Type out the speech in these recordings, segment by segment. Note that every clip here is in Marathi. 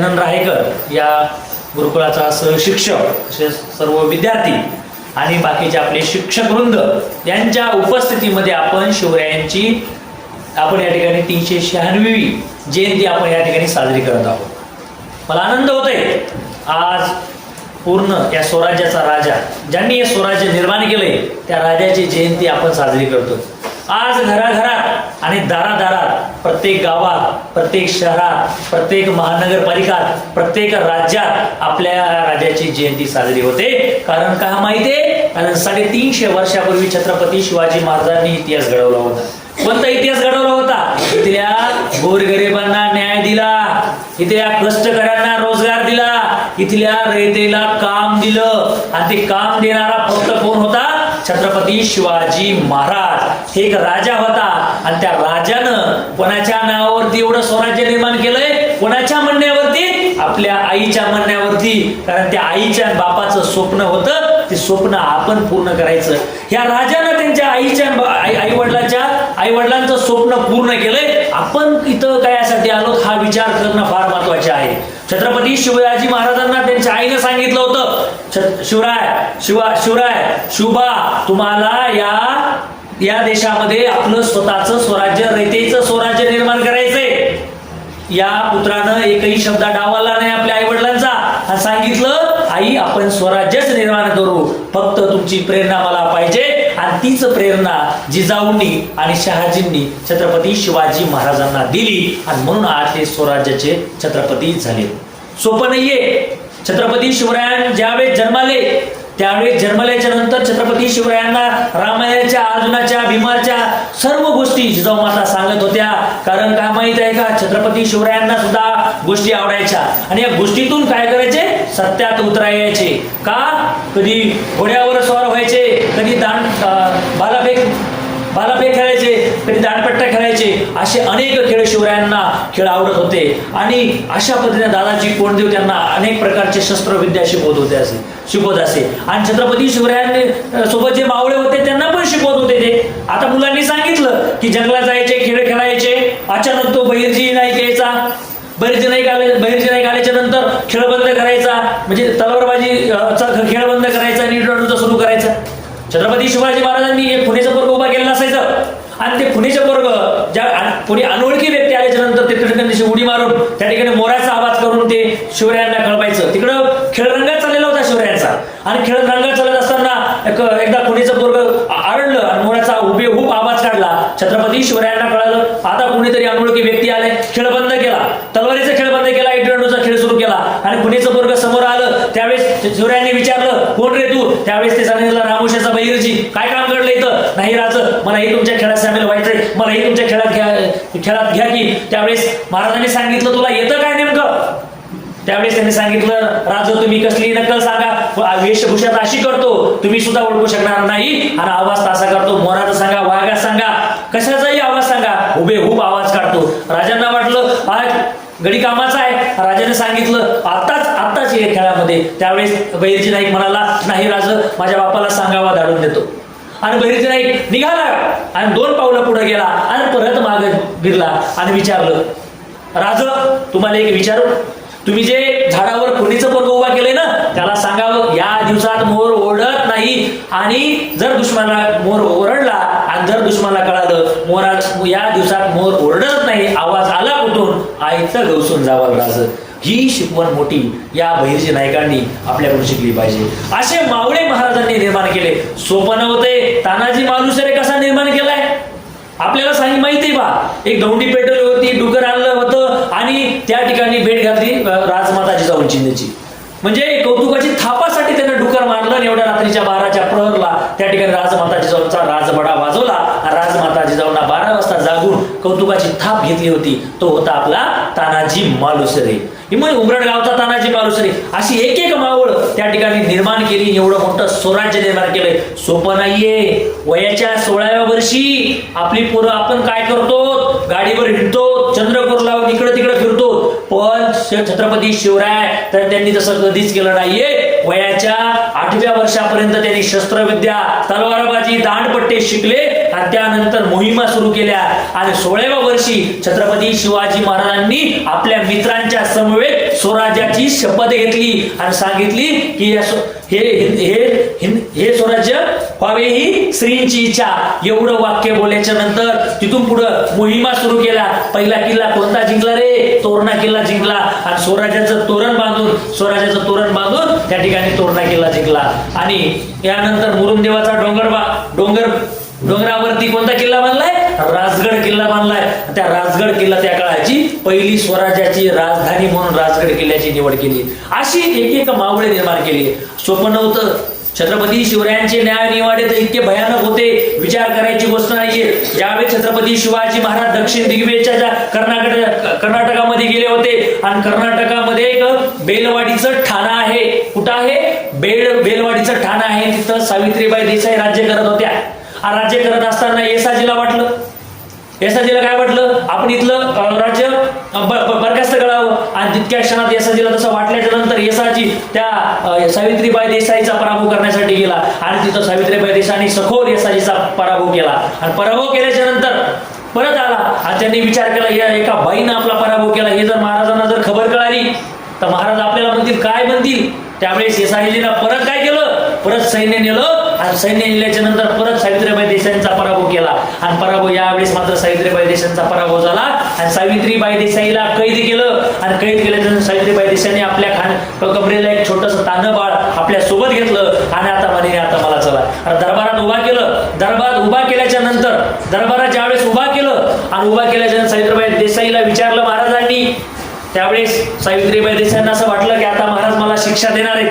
गजानन राहेकर या गुरुकुलाचा सहशिक्षक तसेच सर्व विद्यार्थी आणि बाकीचे आपले शिक्षक वृंद यांच्या उपस्थितीमध्ये आपण शिवरायांची आपण या ठिकाणी तीनशे शहाण्णवी जयंती आपण या ठिकाणी साजरी करत आहोत. मला आनंद होतोय. आज पूर्ण या स्वराज्याचा राजा ज्यांनी हे स्वराज्य निर्माण केलंय त्या राजाची जयंती आपण साजरी करतो आज घराघरात आणि दारादारात प्रत्येक गावात प्रत्येक शहरात प्रत्येक महानगरपालिकात प्रत्येक राज्यात आपल्या राजाची जयंती साजरी होते. कारण का माहितीये कारण साडेतीनशे वर्षापूर्वी छत्रपती शिवाजी महाराजांनी इतिहास घडवला होता. कोणता इतिहास घडवला होता? इथल्या गोरगरिबांना न्याय दिला इथल्या कष्टकऱ्यांना रोजगार दिला इथल्या रयतेला काम दिलं आणि ते काम देणारा फक्त कोण होता? छत्रपती शिवाजी महाराज हे एक राजा होता. आणि त्या राजानं कोणाच्या नावावरती एवढं स्वराज्य निर्माण केलंय? कोणाच्या म्हणण्यावरती? आपल्या आईच्या म्हणण्यावरती. कारण त्या आईच्या बापाचं स्वप्न होतं. ते स्वप्न आपण पूर्ण करायचं. या राजानं त्यांच्या आईच्या आई वडिलाच्या आई वडिलांचं स्वप्न पूर्ण केलंय. आपण इथं काय यासाठी आलो हा विचार करणं फार महत्त्वाचे आहे. छत्रपती शिवाजी महाराजांना त्यांच्या आईनं सांगितलं होतं. शिवराय शिवा शिवराय शुभा तुम्हाला या या देशामध्ये आपलं स्वतःचं स्वराज्य रयतेचं स्वराज्य निर्माण करायचंय. या पुत्रानं एकही शब्द डावाला नाही आपल्या आई वडिलांचा सांगितलं आई आपण स्वराज्यच निर्माण करू. फक्त तुमची प्रेरणा मला पाहिजे. आणि तीच प्रेरणा जिजाऊंनी आणि शहाजींनी छत्रपती शिवाजी महाराजांना दिली. आणि म्हणून आज ते स्वराज्याचे छत्रपती झाले. सोपं नाहीये. छत्रपती शिवरायां ज्यावेळेस जन्माले त्यावेळी जन्मल्याच्या नंतर छत्रपती शिवरायांना रामायणाच्या अर्जुनाच्या भीमाच्या सर्व गोष्टी जिजाऊ माता सांगत होत्या. कारण काय माहीत आहे का? छत्रपती शिवरायांना सुद्धा गोष्टी आवडायच्या. आणि या गोष्टीतून काय करायचे? सत्यात उतरायचे. का? कधी घोड्यावर स्वार व्हायचे कधी दान बाला भालाफेक खेळायचे कधी दांडपट्टा खेळायचे असे अनेक खेळ शिवरायांना खेळ आवडत होते. आणि अशा पद्धतीने दादाजी कोंडदेव त्यांना अनेक प्रकारचे शस्त्रविद्या शिकवत होते असे शिकवत असे. आणि छत्रपती शिवरायांनी सोबत जे मावळे होते त्यांना पण शिकवत होते ते. आता मुलांनी सांगितलं की जंगलात जायचे खेळ खेळायचे अचानक तो बहिर्जी नाही घ्यायचा. बहिर्जी नाही आले बहिर्जी नाही घालायच्या नंतर खेळ बंद करायचा. म्हणजे तलवारबाजी खेळ बंद करायचा आणि छत्रपती शिवाजी महाराजांनी एक पुणेचा वर्ग उभा केलेलं असायचं. आणि ते पुणेचा वर्ग ज्या पुणे अनोळखी व्यक्ती आल्याच्यानंतर ते ठिकाणी उडी मारून त्या ठिकाणी मोराचा आवाज करून ते शिवरायांना कळवायचं. तिकडं खेळ रंगात चाललेला होता शिवरायांचा. आणि खेळ रंगात चालत असताना एक एकदा पुणेचा वर्ग आरडलं आणि मोराचा उभे हुब आवाज काढला. छत्रपती शिवरायांना कळालं आता कुणीतरी अनोळखी व्यक्ती आले खेळ बंद केला तलवारीचा खेळ बंद केला इटरंडूचा खेळ सुरू केला आणि पुणेचं वर्ग समोर आलं त्यावेळेस शिवरायांनी विचारलं कोण रे तू त्यावेळेस ते सांगितलं रामोशाचा बहिर्जी काय काम घडलं इथं नाही राज मलाही तुमच्या खेळात सामील व्हायचंय. मलाही तुमच्या खेळात घ्या खेळात घ्या की. त्यावेळेस महाराजांनी सांगितलं तुला येतं काय नेमकं? त्यावेळेस त्यांनी सांगितलं राज तुम्ही कसली नक्कल सांगा. वेशभूषा तर अशी करतो तुम्ही सुद्धा ओळखू शकणार नाही. आणि आवाज तसा करतो मोराचा सांगा वाघा सांगा. कशाचाही आवाज सांगा. उभे हुब आवाज काढतो. राजांना वाटलं आज गडी कामाचा आहे. राजाने सांगितलं आताच आताच ये खेळामध्ये. त्यावेळेस बैरजी नाईक म्हणाला नाही राज माझ्या बापाला सांगावा धाडून देतो. आणि बहिर्जी नाईक निघाला. आणि दोन पावलं पुढे गेला आणि परत माग गिरला आणि विचारलं राज तुम्हाला एक विचारू? तुम्ही जे झाडावर खुनीचं पोरग उभा केलंय ना त्याला सांगावं या दिवसात मोर ओरडत नाही. आणि जर दुश्मनाला मोर ओरडला आणि जर दुश्मनाला कळालं मोरा या दिवसात मोर ओरडत नाही आवाज आला कुठून? आईचं गवसून जावं राज. ही शिकवण मोठी या बहिर्जी नायकांनी आपल्याकडून शिकली पाहिजे. असे मावळे महाराजांनी निर्माण केले. सोपं नव्हते. तानाजी मालुसरे कसा निर्माण केलाय? आपल्याला सांगितलं माहिती बा. एक दौंडी पेटवली होती डुकर आणलं होतं आणि त्या ठिकाणी भेट घातली राजमाता जिजाऊ चिंदेची. म्हणजे कौतुकाची थापासाठी त्यानं डुकर मारलं आणि एवढ्या रात्रीच्या बाराच्या प्रहरला त्या ठिकाणी राजमाता जिजाऊचा राजबडा वाजवला. राजमाता जिजाऊंना बारा वाजता जागून कौतुकाची थाप घेतली होती. तो होता आपला तानाजी मालुसरे ही उमरड गावचा तानाजी मालुसरे अशी एक एक मावळ त्या ठिकाणी निर्माण केली. एवढं मोठं स्वराज्य निर्माण केलंय. सोपं नाहीये. वयाच्या सोळाव्या वर्षी आपली पोरं आपण काय करतो गाडीवर हिंडतो चंद्रपूर लावून इकडे तिकडे फिरतो पण छत्रपती शिवराय तर त्यांनी तसं कधीच केलं नाहीये. वयाच्या आठव्या वर्षापर्यंत त्यांनी शस्त्रविद्या तलवारबाजी दांडपट्टे शिकले. त्यानंतर मोहिमा सुरू केल्या. आणि सोळाव्या वर्षी छत्रपती शिवाजी महाराजांनी आपल्या मित्रांच्या समवेत स्वराज्याची शपथ घेतली आणि सांगितली की या हे हे हे- स्वराज्य व्हावे ही श्रींची इच्छा. एवढं वाक्य बोलायच्या नंतर तिथून पुढं मोहिमा सुरू केला. पहिला किल्ला कोणता जिंकला रे? तोरणा किल्ला जिंकला. आणि स्वराज्याचं तोरण बांधून स्वराज्याचं तोरण बांधून त्या ठिकाणी तोरणा किल्ला जिंकला. आणि यानंतर मुरुमदेवाचा डोंगर बा डोंगर डोंगरावरती कोणता किल्ला बांधलाय? राजगड किल्ला बांधलाय. त्या राजगड किल्ला त्या काळाची पहिली स्वराज्याची राजधानी म्हणून राजगड किल्ल्याची निवड केली. अशी एक एक मावळे निर्माण केली. सोपं नव्हतं. छत्रपती शिवरायांचे न्याय निवाडे तर इतके भयानक होते. विचार करायची गोष्ट नाहीये. ज्यावेळी छत्रपती शिवाजी महाराज दक्षिण दिग्वेच्या ज्या कर्नाटक कर्नाटकामध्ये गेले होते आणि कर्नाटकामध्ये एक बेलवाडीचं ठाणा आहे. कुठं आहे? बेल बेलवाडीचं ठाणा आहे. तिथं सावित्रीबाई देसाई राज्य करत होत्या. हा राज्य करत असताना येसाजीला वाटलं? येसाजीला काय वाटलं? आपण इथलं राज्य बरखास्त करावं. आणि तितक्या क्षणात येसाजीला तसं वाटल्याच्या नंतर येसाजी त्या सावित्रीबाई देसाईचा पराभव करण्यासाठी गेला. आणि तिथं सावित्रीबाई देसाईंनी सखोल येसाजीचा पराभव केला. आणि पराभव केल्याच्यानंतर परत आला. आणि त्यांनी विचार केला या एका बाईनं आपला पराभव केला. हे जर महाराजांना जर खबर कळाली तर महाराज आपल्याला म्हणतील काय म्हणतील? त्यावेळेस येसाईजीला परत काय केलं? परत सैन्य नेलं. आणि सैन्य नेल्याच्या नंतर परत सावित्रीबाई देसाईंचा पराभव केला. आणि पराभव यावेळेस मात्र सावित्रीबाई देसाईंचा पराभव झाला. आणि सावित्रीबाई देसाईला कैद केलं. आणि कैद केल्यानंतर सावित्रीबाई देसाईने आपल्या खान कमरेला एक छोटस तानं बाळ आपल्यासोबत घेतलं. आणि आता म्हणे आता मला चला. दरबारात उभा केलं. दरबारात उभा केल्याच्यानंतर दरबारात ज्यावेळेस उभा केलं आणि उभा केल्याच्यानंतर सावित्रीबाई देसाईला विचारलं महाराजांनी त्यावेळेस सावित्रीबाई देसाईंना असं वाटलं की आता महाराज मला शिक्षा देणार आहेत.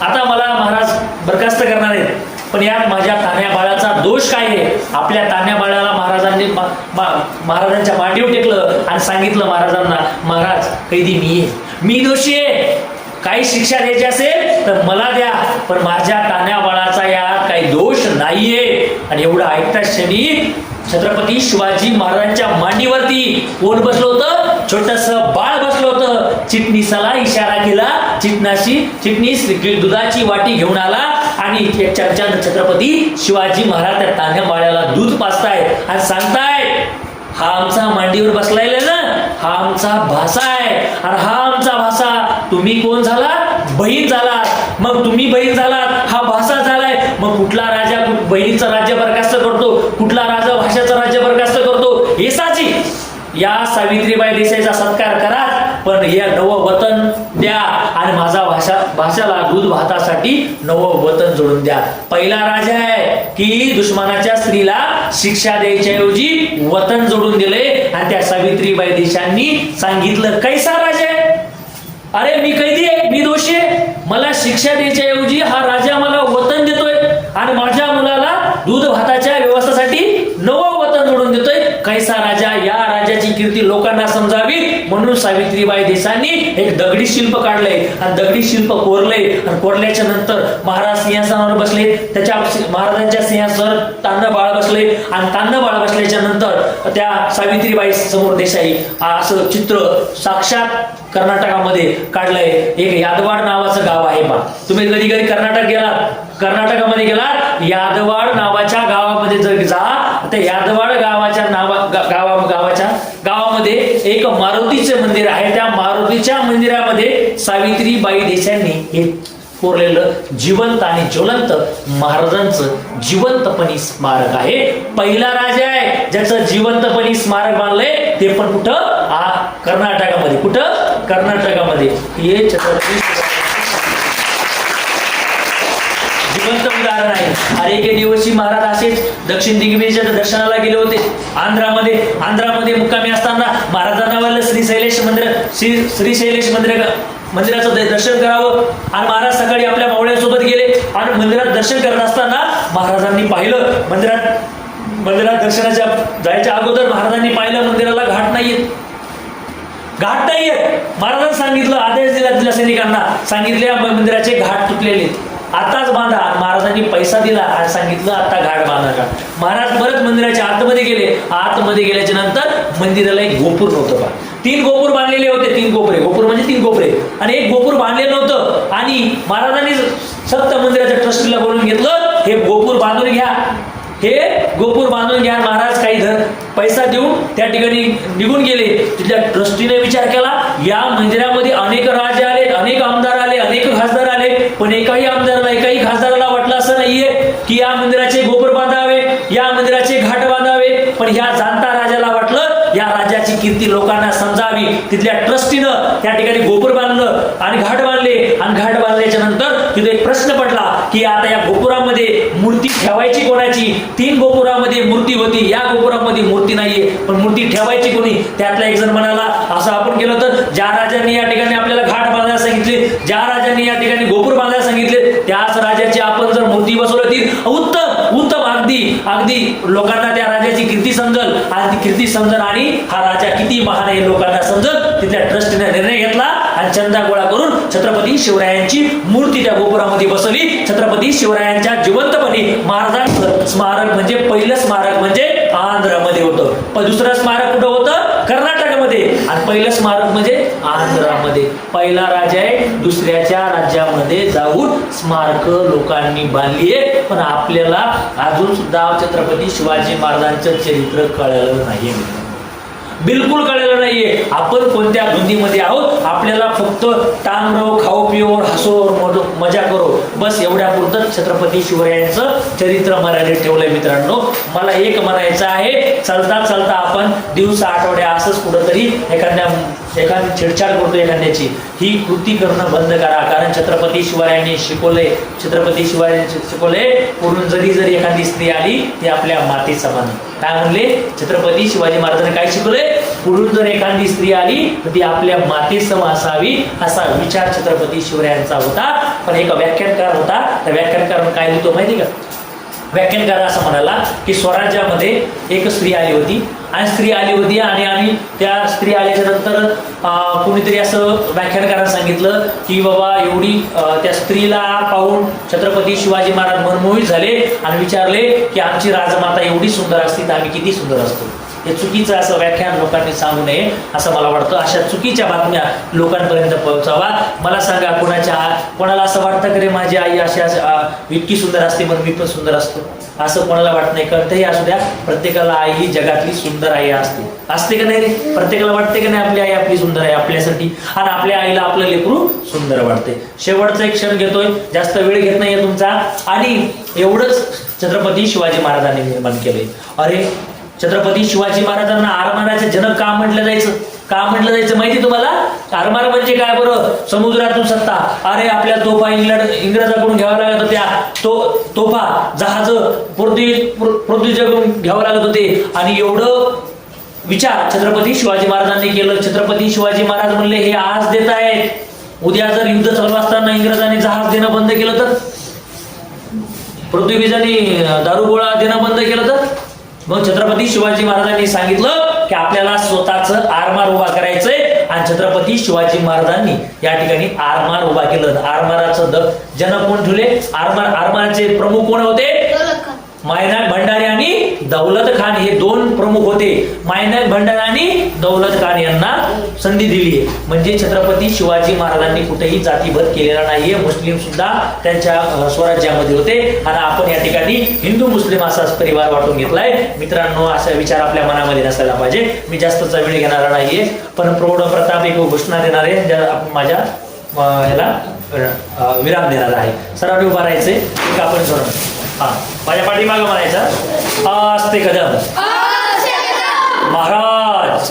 आता मला महाराज बरखास्त करणार आहेत. पण यात माझ्या तान्या बाळाचा दोष काय आहे? आपल्या तान्या बाळाला महाराजांनी मा- मा- महाराजांच्या मांडीवर टेकलं आणि सांगितलं महाराजांना महाराज कैदी मी आहे. मी दोषी आहे. काही शिक्षा द्यायची असेल तर मला द्या. पण माझ्या तान्या बाळाचा यात काही दोष नाहीये. आणि एवढं ऐकता क्षणी छत्रपती शिवाजी महाराजांच्या मांडीवरती कोण बसलं होतं? छोटस बाळ बसलं होतं. चिटणीसाला इशारा केला. चिटणाशी चिटणीस दुधाची वाटी घेऊन आला. आणि इथे चर्चा छत्रपती शिवाजी महाराज त्या तान्ह्या माळ्याला दूध पाचताय आणि सांगताय हा आमचा मांडीवर बसलाय ना हा आमचा भाषा आहे. आणि हा आमचा भाषा तुम्ही कोण झाला बहीण झाला मग तुम्ही बहीण झालात हा भाषा झालाय. मग कुठला राजा बहिणीचं राज्य बरखास्त करतो? कुठला राजा भाषेचं राज्य बरखास्त करतो? येसाची या सावित्रीबाई देसाईचा सत्कार करा पण हे नवं वतन द्या आणि माझा भाषा भाषाला दूध भातासाठी नवं वतन जोडून द्या. पहिला राजा आहे की दुश्मनाच्या स्त्रीला शिक्षा द्यायच्याऐवजी वतन जोडून दिले आणि त्या सावित्रीबाई देशांनी सांगितलं कैसा राजा आहे? अरे मी कैदी आहे मी दोषी आहे. मला शिक्षा द्यायच्या ऐवजी हा राजा मला वतन देतोय आणि माझ्या मुलाला दूध भाता व्यवस्थेसाठी नवं वतन जोडून देतोय कैसा राजा या राजाची कीर्ती लोकांना समजावी. म्हणून सावित्रीबाई देसांनी एक दगडी शिल्प काढलंय. आणि दगडी शिल्प कोरलंय. आणि कोरल्याच्या नंतर महाराज सिंहासनावर बसले. त्याच्या महाराजांच्या सिंहासनावर तान्न बाळ बसले. आणि तान्न बाळ बसल्याच्या नंतर त्या सावित्रीबाई समोर देसाई असं चित्र साक्षात कर्नाटकामध्ये काढलंय. एक यादवाड नावाचं गाव आहे पा तुम्ही कधी कधी कर्नाटक गेलात? कर्नाटकामध्ये गेलात? यादवाड नावाच्या गावामध्ये जर जा त्या यादवाड गाव नावा गा- गावा गावाच्या गावामध्ये एक मारुतीचे मंदिर आहे. त्या मारुतीच्या मंदिरामध्ये सावित्रीबाई देसाईंनी हे कोरलेलं जिवंत आणि ज्वलंत महाराजांचं जिवंतपणी स्मारक आहे. पहिला राजा आहे ज्याचं जिवंतपणी स्मारक बांधलंय ते पण कुठं? कर्नाटकामध्ये. कुठं? कर्नाटकामध्ये. हे छत्रपती जिवंत उदाहरण आहे अरे एके दिवशी महाराज असेच दक्षिण दिग्विजयच्या दर्शनाला गेले होते. आंध्रामध्ये आंध्रामध्ये मुक्कामी असताना महाराजांना वाटलं श्री शैलेश मंदिर श्री श्री शैलेश मंदिर मंदिराचं दर्शन करावं. आणि महाराज सकाळी आपल्या मावळ्यांसोबत गेले. आणि मंदिरात दर्शन करत असताना महाराजांनी पाहिलं मंदिरात मंदिरात दर्शनाच्या जायच्या अगोदर महाराजांनी पाहिलं मंदिराला घाट नाहीये. घाट नाहीये. महाराजांनी सांगितलं आदेश दिला दिला सैनिकांना. सांगितले मंदिराचे घाट तुटलेले आहेत. आताच बांधा. महाराजांनी पैसा दिला आणि सांगितलं आता घाट बांधा का? महाराज परत मंदिराच्या आतमध्ये गेले. आतमध्ये गेल्याच्यानंतर मंदिराला एक गोपूर नव्हतं बा. तीन गोपूर बांधलेले होते तीन गोपुरे. गोपूर म्हणजे तीन गोपुरे. आणि एक गोपूर बांधलेलं नव्हतं आणि महाराजांनी सप्त मंदिराच्या ट्रस्टीला बोलून घेतलं हे गोपूर बांधून घ्या. हे गोपूर बांधून घ्या. महाराज काही धर पैसा देऊन त्या ठिकाणी निघून गेले. तिथल्या ट्रस्टीने विचार केला या मंदिरामध्ये अनेक राजे आले अनेक आमदार पण एकाही आमदाराला एकाही खासदाराला वाटलं असं नाहीये की या मंदिराचे गोपूर बांधावे या मंदिराचे घाट बांधावे पण ह्या जाणता त्याची कीर्ती लोकांना समजावी. तिथल्या ट्रस्टीनं त्या ठिकाणी गोपूर बांधलं आणि घाट बांधले. आणि घाट बांधल्याच्या नंतर तिथे एक प्रश्न पडला की आता या गोपुरामध्ये मूर्ती ठेवायची कोणाची? तीन गोपुरामध्ये मूर्ती होती. या गोपुरामध्ये मूर्ती नाहीये. पण मूर्ती ठेवायची कोणी? त्यातला एक जण म्हणाला असं आपण केलं तर ज्या राजांनी या ठिकाणी आपल्याला घाट बांधायला सांगितले ज्या राजांनी या ठिकाणी गोपूर बांधायला सांगितले त्याच राजाची आपण जर मूर्ती बसवली ती उत्तम उत्तम अगदी अगदी लोकांना त्या राजाची कीर्ती समजल. आणि ती कीर्ती समजल आणि हा राजा किती महान आहे लोकांना समजल. तिथल्या ट्रस्टीने निर्णय घेतला आणि चंदा गोळा करून छत्रपती शिवरायांची मूर्ती त्या गोपुरामध्ये बसवली. छत्रपती शिवरायांच्या जिवंतपणी महाराजांचं स्मारक म्हणजे पहिलं स्मारक म्हणजे आंध्रमध्ये होतं. पण दुसरं स्मारक कुठं होतं? कर्नाटकमध्ये. आणि पहिलं स्मारक म्हणजे आंध्रामध्ये. पहिला राजा आहे दुसऱ्याच्या राज्यामध्ये जाऊन स्मारक लोकांनी बांधली आहे. पण आपल्याला अजून सुद्धा छत्रपती शिवाजी महाराजांचं चरित्र कळलं नाहीये. बिलकुल कळलेलं नाहीये. आपण कोणत्या धुंदीमध्ये आहोत? आपल्याला फक्त ताण राहू खाऊ पिओ हसो मजा करो. बस एवढ्या पुरतं छत्रपती शिवरायांचं चरित्र मर्यादित ठेवलंय मित्रांनो. मला एक म्हणायचं आहे चालता चालता आपण दिवस आठवड्या असंच कुठंतरी एखाद्या एखादी छेडछाड करतो एखाद्याची. ही कृती करणं बंद करा. कारण छत्रपती शिवरायांनी शिकवले छत्रपती शिवरायांनी शिकवले पूर्ण जरी जरी एखादी स्त्री आली ती आपल्या माती समान काय म्हणले? छत्रपती शिवाजी महाराजांनी काय शिकवले? पुढून जर एखादी स्त्री आली तर ती आपल्या मातेसम असावी असा विचार छत्रपती शिवरायांचा होता. पण एक व्याख्यानकार होता. त्या व्याख्यानकार काय लिहितो माहिती का? व्याख्यानकार असं म्हणाला की स्वराज्यामध्ये एक स्त्री आली होती. आणि स्त्री आली होती आणि आम्ही त्या स्त्री आल्याच्यानंतर कुणीतरी असं व्याख्यान करायला सांगितलं की बाबा एवढी त्या स्त्रीला पाहून छत्रपती शिवाजी महाराज मनमोहित झाले आणि विचारले की आमची राजमाता एवढी सुंदर असती तर आम्ही किती सुंदर असतो. हे चुकीचं असं व्याख्यान लोकांनी सांगू नये असं मला वाटतं. अशा चुकीच्या बातम्या लोकांपर्यंत पोहोचावा. मला सांगा कोणाच्या कोणाला असं वाटतं की रे माझी आई अशी इतकी सुंदर असते म्हणून मी पण सुंदर असतो? असं कोणाला वाटत नाही. कळतंही असू द्या प्रत्येकाला आई ही जगातली सुंदर आई असते. असते का नाही रे? प्रत्येकाला वाटते का नाही आपली आई आपली सुंदर आहे आपल्यासाठी? आणि आपल्या आईला आपलं लेकरू सुंदर वाटते. शेवटचा एक क्षण घेतोय. जास्त वेळ घेत नाहीये तुमचा. आणि एवढंच छत्रपती शिवाजी महाराजांनी निर्माण केलंय. अरे छत्रपती शिवाजी महाराजांना आरमाराचे जनक का म्हटलं जायचं? का म्हटलं जायचं माहिती तुम्हाला? आरमार म्हणजे काय बरं? समुद्रातून सत्ता. अरे आपल्या तोफा इंग्लंड इंग्रजाकडून घ्याव्या लागत होत्या. तो तोफा जहाज पृथ्वी पृथ्वीच्याकडून घ्यावं लागत होते. आणि एवढं विचार छत्रपती शिवाजी महाराजांनी केलं. छत्रपती शिवाजी महाराज म्हणले हे आज देत आहेत. उद्या जर युद्ध चालू असताना इंग्रजांनी जहाज देणं बंद केलं तर? पृथ्वीजांनी दारू गोळा देणं बंद केलं तर? मग छत्रपती शिवाजी महाराजांनी सांगितलं की आपल्याला स्वतःच आरमार उभा करायचंय. आणि छत्रपती शिवाजी महाराजांनी या ठिकाणी आरमार उभा केलं. आरमाराचं द जनक कोण ठेवले. आरमार आरमारचे प्रमुख कोण होते? मायनाक भंडारे दौलत खान हे दोन प्रमुख होते. मायनाक भंडार आणि दौलत खान यांना संधी दिली आहे. म्हणजे छत्रपती शिवाजी महाराजांनी कुठेही जातीभेद केलेला नाहीये. मुस्लिम सुद्धा त्यांच्या स्वराज्यामध्ये होते. आणि आपण या ठिकाणी हिंदू मुस्लिम असाच परिवार वाटून घेतलाय. मित्रांनो असा विचार आपल्या मनामध्ये नसायला पाहिजे. मी जास्तचा वेळ घेणारा नाहीये. पण प्रौढ प्रताप एक घोषणा देणार आहे. ज्या माझ्या ह्याला विराम देणार आहे. सर्वांनी उभा राहायचे एक आपण सोडून. हा. माझ्या पाठीमागं म्हणायचं. आस्ते कदम. महाराज.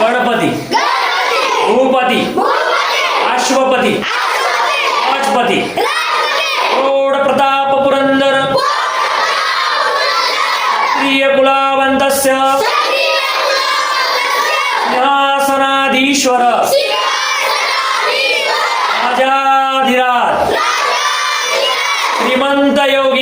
गणपती. भूपती. अश्वपती. पाचपती प्रौढ प्रताप पुरंदर. प्रिय कुलावंतस्य सिंहासनाधीश्वर Tayo